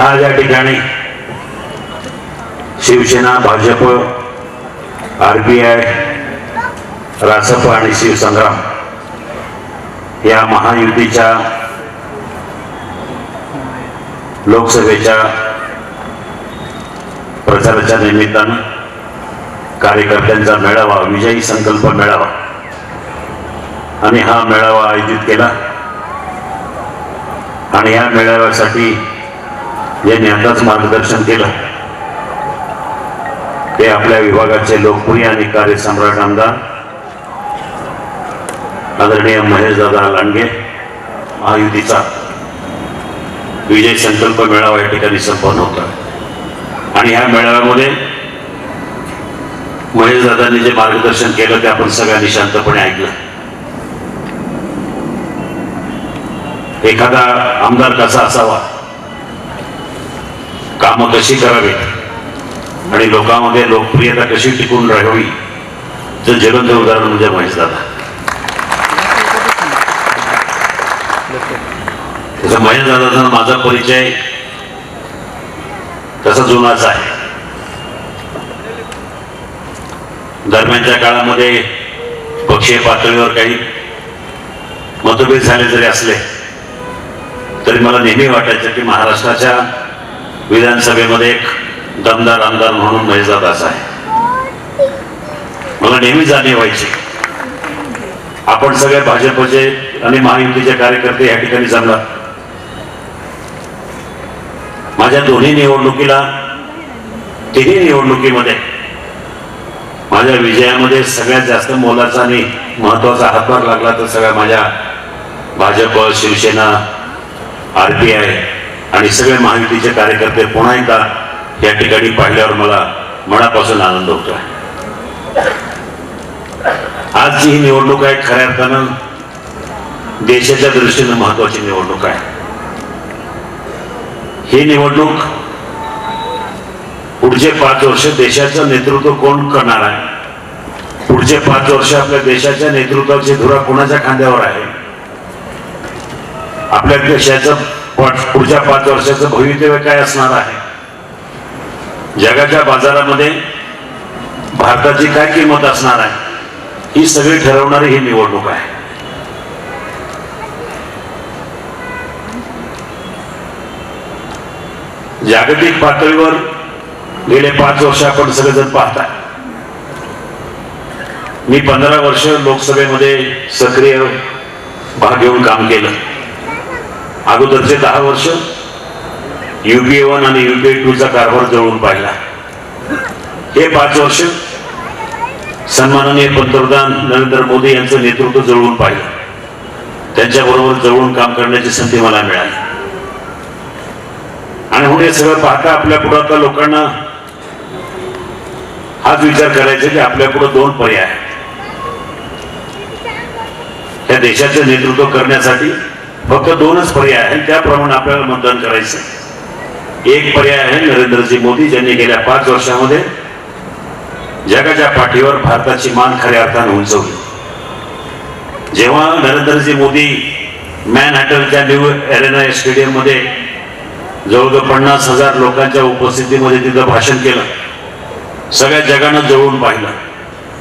आज या ठिकाणी Shivsena Bhajap R P I Rasap आणि शिवसंग्राम या महायुतीच्या लोकसभेच्या प्रचाराच्या निमित्तानं कार्यकर्त्यांचा मेळावा विजयी संकल्प मेळावा. आणि हा मेळावा आयोजित केला. आणि या मेळाव्यासाठी जे आताच मार्गदर्शन केलं. ते आपल्या विभागाचे लोकप्रिय आणि कार्यसम्राट आमदार आदरणीय महेशदादा लांडगे महायुतीचा विजय संकल्प मेळावा या ठिकाणी संपन्न होता. आणि ह्या मेळाव्यामध्ये महेशदादांनी जे मार्गदर्शन केलं ते आपण सगळ्यांनी शांतपणे ऐकलं. एखादा आमदार कसा असावा? कामं कशी करावीत आणि लोकांमध्ये लोकप्रियता कशी टिकून राहावी? तर जिवंत उदाहरण म्हणजे महेशदादा तसं महेशदादाचा माझा परिचय तसा जुनाच आहे. दरम्यानच्या काळामध्ये पक्षीय पातळीवर काही मतभेद झाले जरी असले तरी मला नेहमी वाटायचं की महाराष्ट्राच्या विधानसभेमध्ये एक दमदार आमदार म्हणून महेशदादाच आहे मला नेहमी जाणीव व्हायची. आपण सगळे भाजपचे आणि महायुतीचे कार्यकर्ते या ठिकाणी जमलात माझ्या दोन्ही निवडणुकीला तिन्ही निवडणुकीमध्ये माझ्या विजयामध्ये सगळ्यात जास्त मोलाचा आणि महत्त्वाचा हातभार लागला तर सगळ्या माझ्या Bhajap Shivsena R P I आणि सगळे महायुतीचे कार्यकर्ते पुन्हा एकदा या ठिकाणी पाहिल्यावर मला मनापासून आनंद होतो आज ही निवडणूक आहे खऱ्या अर्थानं देशाच्या दृष्टीनं महत्वाची निवडणूक आहे. ही निवडणूक पुढचे पाच वर्ष देशाचं नेतृत्व कोण करणार आहे? पुढचे पाच वर्ष आपल्या देशाच्या नेतृत्वाची धुरा कोणाच्या खांद्यावर आहे? आपल्या देशाचं पण पुढच्या पाच वर्षाचं भवितव्य काय असणार आहे? जगाच्या बाजारामध्ये भारताची काय किंमत असणार आहे? ही सगळी ठरवणारी ही निवडणूक आहे. जागतिक पातळीवर गेले पाच वर्ष आपण सगळेजण पाहता मी पंधरा वर्ष लोकसभेमध्ये सक्रिय भाग घेऊन काम केलं. अगोदरचे दहा वर्ष युपीए वन आणि युपीए टू चा कारभार जवळून पाहिला. हे पाच वर्ष सन्माननीय पंतप्रधान नरेंद्र मोदी यांचं नेतृत्व जवळून पाहिलं. त्यांच्याबरोबर जवळून काम करण्याची संधी मला मिळाली. आणि म्हणून हे सगळं पाहता आपल्या पुढातल्या लोकांना हाच विचार करायचा की आपल्या पुढे दोन पर्याय आहेत. त्या देशाचं नेतृत्व करण्यासाठी फक्त दोनच पर्याय आहेत त्याप्रमाणे आपल्याला मतदान करायचं एक पर्याय आहे नरेंद्रजी मोदी ज्यांनी गेल्या पाच वर्षामध्ये जगाच्या पाठीवर भारताची मान खऱ्या अर्थाने उंचवली. जेव्हा नरेंद्रजी मोदी मॅन हॅटलच्या न्यू एरेना स्टेडियममध्ये जवळजवळ पन्नास हजार लोकांच्या उपस्थितीमध्ये तिथं भाषण केलं सगळ्या जगानं जवळून पाहिलं.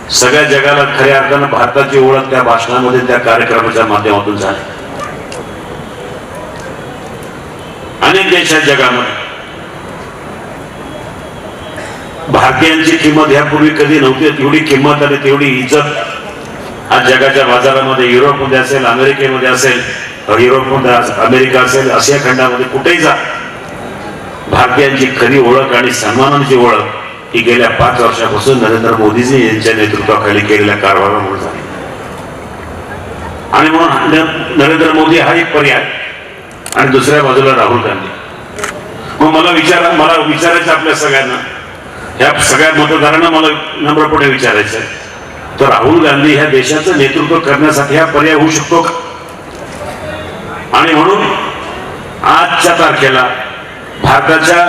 सगळ्या जगाला खऱ्या अर्थानं भारताची ओळख त्या भाषणामध्ये त्या कार्यक्रमाच्या माध्यमातून झाली. अनेक देश आहेत जगामध्ये. भारतीयांची किंमत यापूर्वी कधी नव्हती तेवढी किंमत आणि तेवढी इज्जत आज जगाच्या बाजारामध्ये युरोपमध्ये असेल अमेरिकेमध्ये असेल युरोपमध्ये अमेरिका असेल आशिया खंडामध्ये कुठेही जा. भारतीयांची खरी ओळख आणि सन्मानांची ओळख ही गेल्या पाच वर्षापासून नरेंद्र मोदीजी यांच्या नेतृत्वाखाली केलेल्या कारभारामुळे झाली. आणि म्हणून नरेंद्र मोदी हा एक पर्याय. आणि दुसऱ्या बाजूला राहुल गांधी. मग मला विचार मला विचारायचं आपल्या सगळ्यांना. ह्या सगळ्या मतदारांना मला नम्रपणे विचारायचं आहे. तर राहुल गांधी ह्या देशाचं नेतृत्व करण्यासाठी हा पर्याय होऊ शकतो का? आणि म्हणून आजच्या तारखेला भारताच्या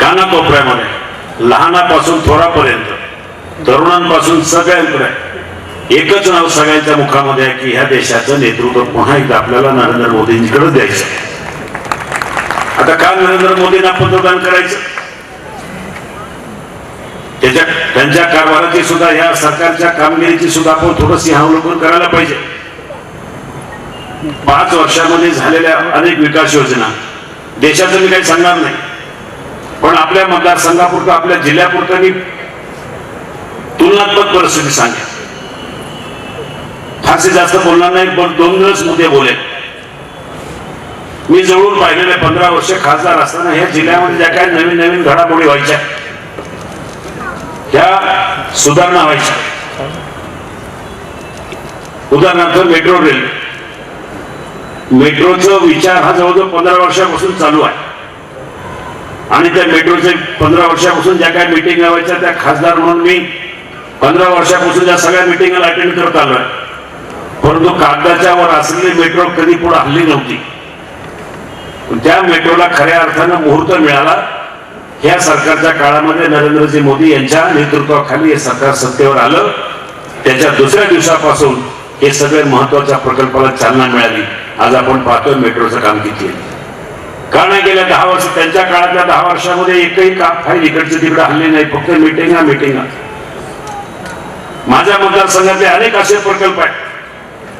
कानाकोपऱ्यामध्ये लहानापासून थोरापर्यंत तरुणांपासून सगळ्यांपर्यंत एकच नाव सगळ्यांच्या मुखामध्ये आहे की ह्या देशाचं नेतृत्व पुन्हा एकदा आपल्याला नरेंद्र मोदींकडे द्यायचं आता का नरेंद्र मोदींना पंतप्रधान करायचं? त्याच्या त्यांच्या कारभाराची सुद्धा या सरकारच्या कामगिरीची सुद्धा आपण थोडंशी अवलोकन करायला पाहिजे. पाच वर्षामध्ये झालेल्या अनेक विकास योजना. देशाचं मी काही सांगणार नाही. पण आपल्या मतदारसंघापुरतं आपल्या जिल्ह्यापुरतं मी तुलनात्मक परिस्थिती सांगेल फारसे जास्त बोलणार नाही पण दोन दिवस मुद्दे बोलेल. मी जवळून पाहिलेले पंधरा वर्ष खासदार असताना ह्या जिल्ह्यामध्ये ज्या काही नवीन नवीन घडामोडी व्हायच्या त्या सुधारणा व्हायच्या. उदाहरणार्थ मेट्रो रेल्वे मेट्रोचा विचार हा जवळजवळ पंधरा वर्षापासून चालू आहे. आणि त्या मेट्रोचे पंधरा वर्षापासून ज्या काही मिटिंग व्हायच्या त्या खासदार म्हणून मी पंधरा वर्षापासून ज्या सगळ्या मिटिंगला अटेंड करत आलो आहे परंतु कागदाच्या वर असलेली मेट्रो कधी पुढे हल्ली नव्हती. त्या मेट्रोला खऱ्या अर्थानं मुहूर्त मिळाला. या सरकारच्या काळामध्ये नरेंद्रजी मोदी यांच्या नेतृत्वाखाली हे सरकार सत्तेवर आलं. त्याच्या दुसऱ्या दिवसापासून हे सगळे महत्त्वाच्या प्रकल्पाला चालना मिळाली. आज आपण पाहतोय मेट्रोचं काम किती आहे. का नाही गेल्या दहा वर्ष त्यांच्या काळातल्या दहा वर्षामध्ये एकही काम फाईल इकडचे तिकडे हल्ले नाही. फक्त मिटिंगा मिटिंगा माझ्या मतदारसंघातले अनेक असे प्रकल्प आहेत.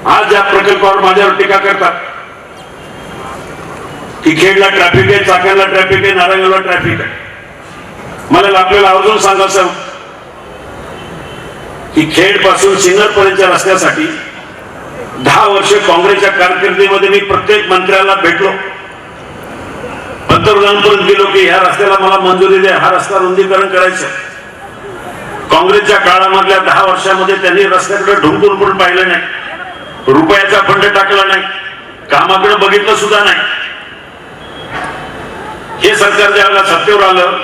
आज या प्रकल्पावर माझ्यावर टीका करतात. की खेडला ट्रॅफिक आहे चाकणला ट्रॅफिक आहे नारायणगावला ट्रॅफिक आहे. मला आपल्याला आवर्जून सांगायचं की खेडपासून सिन्नर पर्यंतच्या रस्त्यासाठी दहा वर्षे काँग्रेसच्या कारकिर्दीमध्ये मी प्रत्येक मंत्र्याला भेटलो. पंतप्रधानपर्यंत गेलो की ह्या रस्त्याला मला मंजुरी द्या हा रस्ता रुंदीकरण करायचं काँग्रेसच्या काळामधल्या दहा वर्षामध्ये त्यांनी रस्त्याकडे ढुंकून पण पाहिलं नाही. रुपयाचा फंड टाकला नाही. कामाकडे बघितलं सुद्धा नाही. हे सरकार ज्यावेळेला सत्तेवर आलं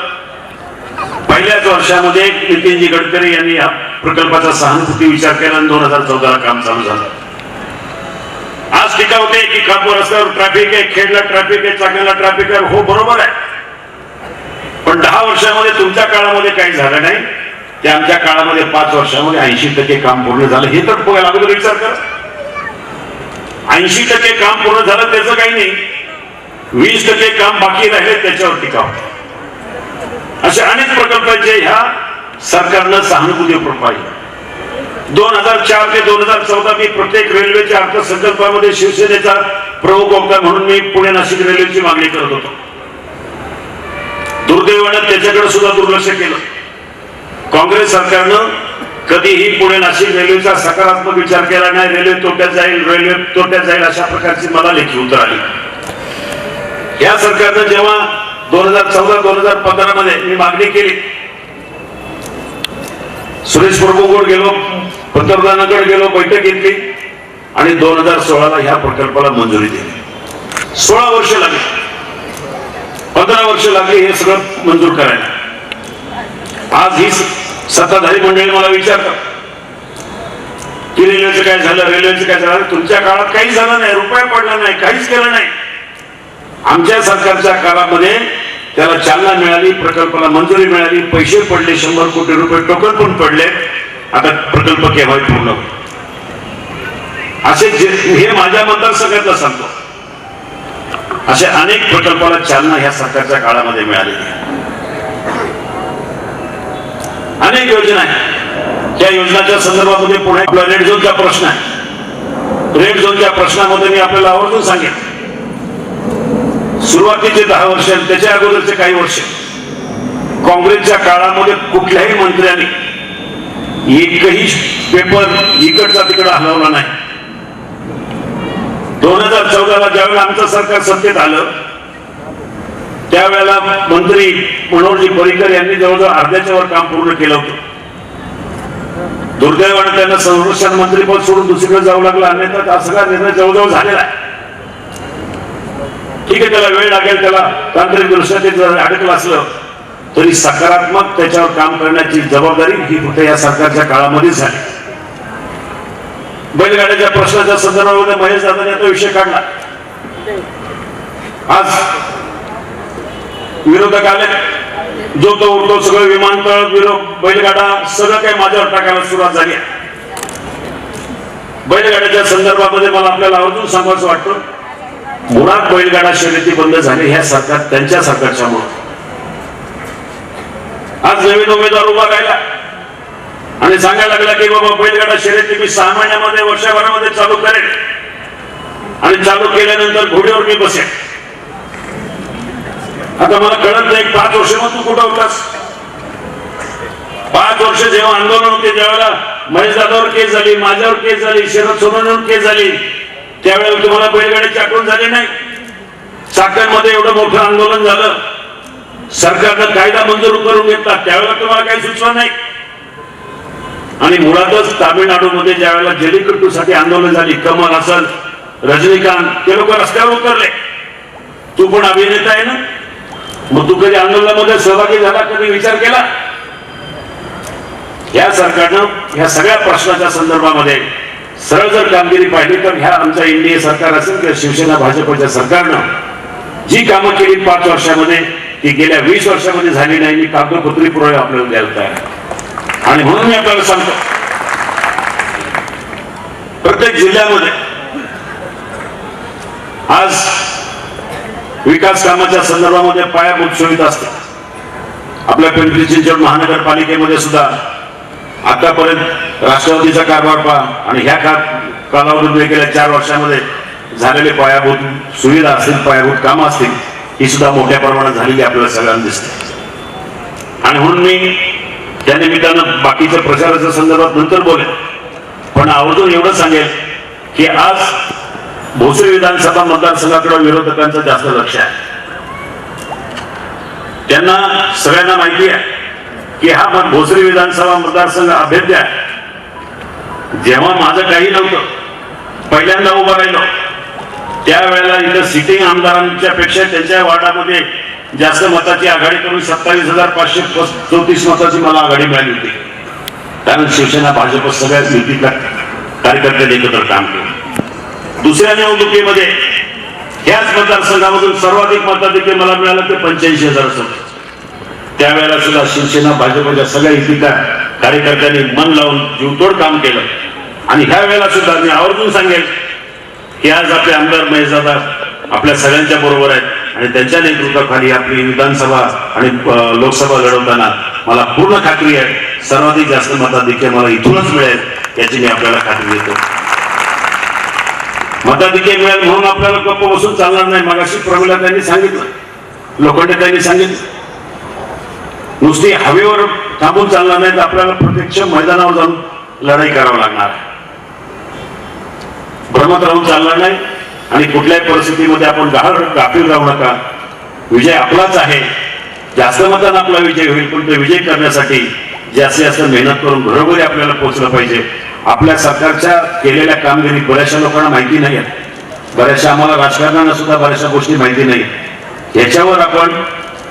पहिल्याच वर्षामध्ये नितीनजी गडकरी यांनी या प्रकल्पाचा सहानुभूती विचार केला आणि दोन हजार चौदाला काम चालू झालं. आज टीका होते की कापूर रस्त्यावर ट्रॅफिक आहे खेडला ट्रॅफिक आहे चाकणला ट्रॅफिक आहे हो बरोबर आहे. पण दहा वर्षामध्ये तुमच्या काळामध्ये काही झालं नाही. ते आमच्या काळामध्ये पाच वर्षामध्ये ऐंशी टक्के काम पूर्ण झालं. हे तर बघायला अगोदर विचार करा. ऐंशी टक्के काम पूर्ण झालं त्याचं काही नाही. वीस टक्के काम बाकी राहिले त्याच्यावर काम. असे अनेक प्रकल्पांचे ह्या सरकारनं सहानुभूती पाहिजे दोन हजार चार ते दोन हजार चौदा मी प्रत्येक रेल्वेच्या अर्थसंकल्पामध्ये शिवसेनेचा प्रमुख वक्ता म्हणून मी पुणे नाशिक रेल्वेची मागणी करत होतो. दुर्दैवानं त्याच्याकडे सुद्धा दुर्लक्ष केलं. काँग्रेस सरकारनं कधीही पुणे नाशिक रेल्वेचा सकारात्मक विचार केला नाही रेल्वे तोट्यात जाईल रेल्वे तोट्यात जाईल अशा प्रकारची मला लेखी उत्तर आली. या सरकारनं जेव्हा दोन हजार चौदा दोन हजार पंधरा मध्ये मी मागणी केली सुरेश प्रभूकडे गेलो पंतप्रधानांकडे गेलो बैठक घेतली आणि दोन हजार सोळाला ह्या प्रकल्पाला मंजुरी दिली. सोळा वर्ष लागली. पंधरा वर्ष लागली हे सगळं मंजूर करायला. आज ही सत्ताधारी मंडळी मला विचारतात की रेल्वेचं काय झालं रेल्वेचं काय झालं? तुमच्या काळात काही झालं नाही रुपया पडला नाही काहीच केलं नाही. आमच्या सरकारच्या काळामध्ये त्याला चालना मिळाली प्रकल्पाला मंजुरी मिळाली पैसे पडले शंभर कोटी रुपये टोकन पण पडले. आता प्रकल्प केव्हाही पूर्ण असे जे हे माझ्या मतदारसंघातलं सांगतो. असे अनेक प्रकल्पाला चालना ह्या सरकारच्या काळामध्ये मिळालेली आहे. अनेक योजना आहेत. त्या योजनाच्या संदर्भामध्ये पुणे आपला रेड झोनचा प्रश्न आहे. रेड झोनच्या प्रश्नामध्ये मी आपल्याला आवर्जून सांगेन. सुरुवातीचे दहा वर्ष त्याच्या अगोदरचे काही वर्ष. काँग्रेसच्या काळामध्ये कुठल्याही मंत्र्यांनी एकही पेपर इकडचा तिकडे हलवला नाही. दोन हजार चौदाला ज्यावेळेला आमचं सरकार सत्तेत आलं त्यावेळेला मंत्री मनोहरजी पर्रिकर यांनी जवळजवळ अर्ध्याच्या वर काम पूर्ण केलं होतं. दुर्दैवाने त्यांना संरक्षण मंत्री पद सोडून दुसरीकडे जाऊ लागला अन्यथा हा सगळा निर्णय जवळजवळ झालेला आहे. ठीक आहे त्याला वेळ लागेल त्याला तांत्रिक दृष्ट्या ते जर अडकलं असलं तरी सकारात्मक त्याच्यावर काम करण्याची जबाबदारी ही फक्त या सरकारच्या काळामध्ये झाली. बैलगाड्याच्या प्रश्नाच्या संदर्भामध्ये महेश दादाने तो विषय काढला. आज विरोधक आले जो तो उडतो सगळं विमानतळ विरोध बैलगाडा सगळं काही माझ्यावर टाकायला सुरुवात झाली आहे. बैलगाड्याच्या संदर्भामध्ये मला आपल्याला आवर्जून सांगायचं वाटतं मुळात बैलगाडा शर्यती बंद झाली ह्या सरकार त्यांच्या सरकारच्या आज नवीन उमेदवार उभा राहिला. आणि सांगायला लागला की बाबा बैलगाडा शर्यती मी सहा महिन्यामध्ये वर्षभरामध्ये चालू करेन. आणि चालू केल्यानंतर घोड्यावर मी बसेन. आता मला कळत नाही पाच वर्ष मग तू कुठं होतास? पाच वर्ष जेव्हा आंदोलन होते त्यावेळेला महेश दादावर केस झाली माझ्यावर केस झाली शरद सोनवणेवर केस झाली त्यावेळेला तुम्हाला बैलगाडी चाकून झाली नाही? चाकणमध्ये एवढं मोठं आंदोलन झालं. सरकारनं कायदा मंजूर करून घेतला त्यावेळेला तुम्हाला काही सुचवा नाही. आणि मुळातच तामिळनाडूमध्ये ज्या वेळेला जल्लीकट्टूसाठी आंदोलन झाली कमल हसन रजनीकांत ते लोक रस्त्यावर उतरले. तू पण अभिनेता आहे ना? मग तू कधी आंदोलनामध्ये सहभागी झाला कधी विचार केला या सरकारनं ह्या सगळ्या प्रश्नाच्या संदर्भामध्ये सरळ जर कामगिरी पाहिली तर ह्या आमच्या एनडीए सरकार असेल किंवा शिवसेना भाजपच्या सरकारनं जी कामं केली पाच वर्षामध्ये ती गेल्या वीस वर्षामध्ये झाली नाही मी कागदपत्री पुरावे आपल्याला द्यायला तयार आहे. आणि म्हणून मी आपल्याला सांगतो प्रत्येक जिल्ह्यामध्ये आज विकास कामाच्या संदर्भामध्ये पायाभूत सुविधा असतात. आपल्या पिंपरी चिंचवड महानगरपालिकेमध्ये सुद्धा आतापर्यंत राष्ट्रवादीचा कारभार पहा आणि ह्या का कालावधीमध्ये गेल्या चार वर्षामध्ये झालेले पायाभूत सुविधा असतील पायाभूत कामं असतील ही सुद्धा मोठ्या प्रमाणात झालेली आपल्याला सगळ्यांना दिसते. आणि म्हणून मी त्या निमित्तानं बाकीच्या प्रचाराच्या संदर्भात नंतर बोलेन. पण आवर्जून एवढं सांगेल की आज भोसरी विधानसभा मतदारसंघाकडे विरोधकांचं जास्त लक्ष आहे. त्यांना सगळ्यांना माहिती आहे की हा मत भोसरी विधानसभा मतदारसंघ अभेद्य आहे. जेव्हा माझं काही नव्हतं पहिल्यांदा उभं राहिलो त्यावेळेला इथं सिटिंग आमदारांच्या पेक्षा त्यांच्या वार्डामध्ये जास्त मताची आघाडी करून सत्तावीस हजार पाचशे चौतीस मताची मला आघाडी मिळाली होती. कारण शिवसेना भाजप सगळ्याच युतीतल्या कार्यकर्त्यांनी एकत्र काम केलं. दुसऱ्या निवडणुकीमध्ये ह्याच मतदारसंघामधून सर्वाधिक मताधिक्य मला मिळालं ते पंच्याऐंशी हजार असं त्यावेळेला सुद्धा शिवसेना भाजपच्या सगळ्या युतीच्या कार्यकर्त्यांनी मन लावून जीवतोड काम केलं. आणि ह्या वेळेला सुद्धा मी आवर्जून सांगेल की आज आपले आमदार महेशदादा आपल्या सगळ्यांच्या बरोबर आहेत आणि त्यांच्या नेतृत्वाखाली आपली विधानसभा आणि लोकसभा लढवताना मला पूर्ण खात्री आहे. सर्वाधिक जास्त मताधिक्य मला इथूनच मिळेल याची मी आपल्याला खात्री देतो. मताधिक्य मिळेल म्हणून आपल्याला गप्प बसून चालणार नाही. मगाशी प्रमिला त्यांनी सांगितलं. लोखंडे त्यांनी सांगितलं. नुसती हवेवर थांबून चालणार नाही तर आपल्याला प्रत्यक्ष मैदानावर जाऊन लढाई करावं लागणार. भ्रमत राहून चालणार नाही. आणि कुठल्याही परिस्थितीमध्ये आपण गाळ गाफील राहू नका. विजय आपलाच आहे. जास्त मतान आपला विजय होईल. पण तो विजय करण्यासाठी जास्तीत जास्त मेहनत करून घरोघरी आपल्याला पोहोचलं पाहिजे. आपल्या सरकारच्या केलेल्या कामगिरी बऱ्याचशा लोकांना माहिती नाही आहेत बऱ्याचशा आम्हाला राजकारणाला सुद्धा बऱ्याचशा गोष्टी माहिती नाही याच्यावर आपण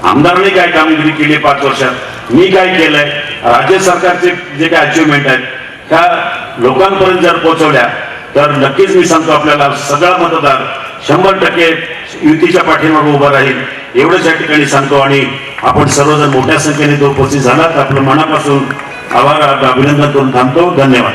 आमदारांनी काय कामगिरी केली पाच वर्षात? मी काय केलंय? राज्य सरकारचे जे काय अचिव्हमेंट आहेत त्या लोकांपर्यंत जर पोहोचवल्या तर नक्कीच मी सांगतो आपल्याला सगळा मतदार शंभर टक्के युतीच्या पाठीमागे उभा राहील. एवढंच या ठिकाणी सांगतो आणि आपण सर्वजण मोठ्या संख्येने तो उपस्थित झालात. आपलं मनापासून आभार अभिनंदन करून थांबतो. धन्यवाद.